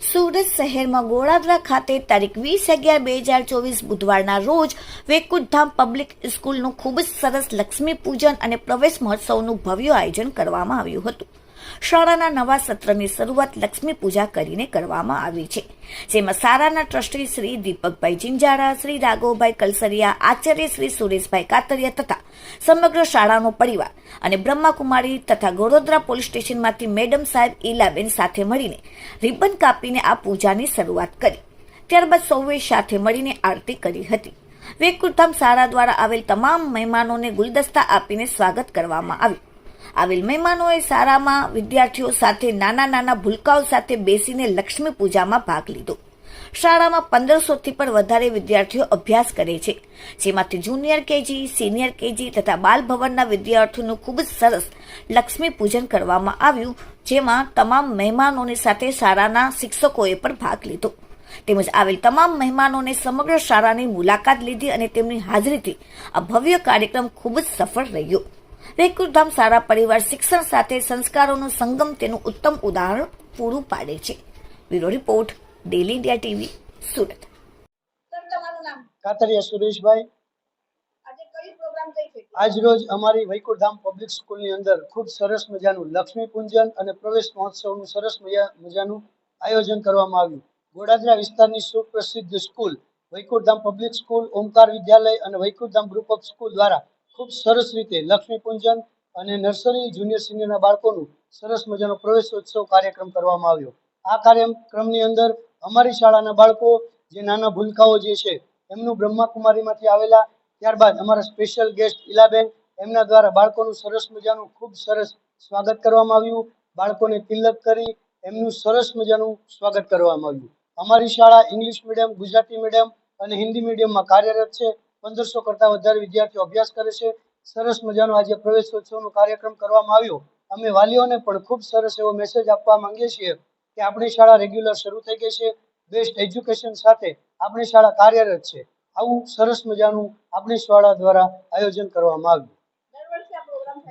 સુરત શહેરમાં ગોળાદરા ખાતે તારીખ વીસ અગિયાર બે હજાર ચોવીસ બુધવારના રોજ વેકુટધામ પબ્લિક સ્કૂલનું ખૂબ જ સરસ લક્ષ્મી પૂજન અને પ્રવેશ મહોત્સવનું ભવ્ય આયોજન કરવામાં આવ્યું હતું. શાળાના નવા સત્રની શરૂઆત લક્ષ્મી પૂજા કરીને કરવામાં આવી છે. જેમાં શાળાના ટ્રસ્ટી શ્રી દીપકભાઈ જિંજારા શ્રી રાઘવભાઈ કલસરિયા, આચાર્ય શ્રી સુરેશભાઈ કાતરિયા તથા સમગ્ર શાળાનો પરિવાર અને બ્રહ્માકુમારી તથા ગોડોદરા પોલીસ સ્ટેશનમાંથી મેડમ સાહેબ ઈલાબેન સાથે મળીને રિબન કાપીને આ પૂજાની શરૂઆત કરી. ત્યારબાદ સૌએ સાથે મળીને આરતી કરી હતી. વેકુધામ શાળા દ્વારા આવેલ તમામ મહેમાનોને ગુલદસ્તા આપીને સ્વાગત કરવામાં આવ્યું. આવેલ મહેમાનોએ શાળામાં વિદ્યાર્થીઓ સાથે નાના નાના ભૂલકાઓ સાથે બેસીને લક્ષ્મી પૂજામાં ભાગ લીધો. શાળામાં પંદરસોથી પણ વધારે વિદ્યાર્થીઓ અભ્યાસ કરે છે. જેમાંથી જુનિયર કેજી, સિનિયર કેજી તથા બાલ ભવનના વિદ્યાર્થીઓનું ખૂબ જ સરસ લક્ષ્મી પૂજન કરવામાં આવ્યું, જેમાં તમામ મહેમાનોની સાથે શાળાના શિક્ષકોએ પણ ભાગ લીધો. તેમજ આવેલ તમામ મહેમાનોને સમગ્ર શાળાની મુલાકાત લીધી અને તેમની હાજરીથી આ ભવ્ય કાર્યક્રમ ખૂબ જ સફળ રહ્યો. વેકુરધામ સારા પરિવાર શિક્ષણ સાથે સંસ્કારોનો સંગમ તેનું ઉત્તમ ઉદાહરણ પૂરું પાડે છે. Bureau report daily India TV Surat. તમારું નામ? કાતરિયા સુરેશભાઈ. આજ આજરોજ અમારી વૈકુંઠધામ પબ્લિક સ્કૂલની અંદર ખૂબ સરસ મજાનું લક્ષ્મી પૂજન અને પ્રવેશ મહોત્સવનું સરસ મજા- મજાનું આયોજન કરવામાં આવ્યું. ગોડાદરા વિસ્તારની સુપ્રસિદ્ધ school Vaikunthdham public school Omkar Vidyalaya અને વૈકુંઠધામ ગ્રુપ ઓફ સ્કૂલ દ્વારા ખૂબ સરસ રીતે લક્ષ્મી પૂજન અને નર્સરી જુનિયર સિનિયરના બાળકોનું સરસ મજાનો પ્રવેશોત્સવ કાર્યક્રમ કરવામાં આવ્યો. આ કાર્યક્રમની અંદર અમારી શાળાના બાળકો, જે નાના ભૂલકાઓ જે છે, એમનું બ્રહ્માકુમારીમાંથી આવેલા, ત્યારબાદ અમારા સ્પેશિયલ ગેસ્ટ ઇલાબેન એમના દ્વારા બાળકોનું સરસ મજાનું ખૂબ સરસ સ્વાગત કરવામાં આવ્યું. બાળકોને તિલક કરી એમનું સરસ મજાનું સ્વાગત કરવામાં આવ્યું. અમારી શાળા ઇંગ્લિશ મીડિયમ, ગુજરાતી મીડિયમ અને હિન્દી મીડિયમમાં કાર્યરત છે. પંદરસો કરતાં વધારે વિદ્યાર્થીઓ અભ્યાસ કરે છે. સરસ મજાનો આજે પ્રવેશોત્સવનો કાર્યક્રમ કરવામાં આવ્યો. અમે વાલીઓને પણ ખૂબ સરસ એવો મેસેજ આપવા માંગીએ છીએ કે આપણી શાળા રેગ્યુલર શરૂ થઈ ગઈ છે. બેસ્ટ એજ્યુકેશન સાથે આપણી શાળા કાર્યરત છે. આવું સરસ મજાનું આપણી શાળા દ્વારા આયોજન કરવામાં આવ્યું.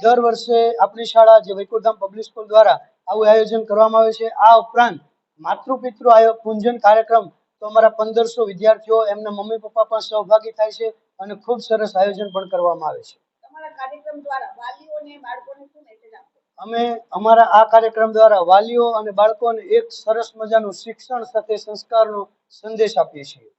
દર વર્ષે આપણી શાળા જે વૈકુંઠધામ પબ્લિક સ્કૂલ દ્વારા આવું આયોજન કરવામાં આવે છે. આ ઉપરાંત માતૃ પિતૃ આયો પૂંજન કાર્યક્રમ તો અમારા પંદરસો વિદ્યાર્થીઓ એમના મમ્મી પપ્પા પણ સહભાગી થાય છે અને ખૂબ સરસ આયોજન પણ કરવામાં આવે છે. અમે અમારા આ કાર્યક્રમ દ્વારા વાલીઓ અને બાળકોને એક સરસ મજાનું શિક્ષણ સાથે સંસ્કારનો સંદેશ આપીએ છીએ.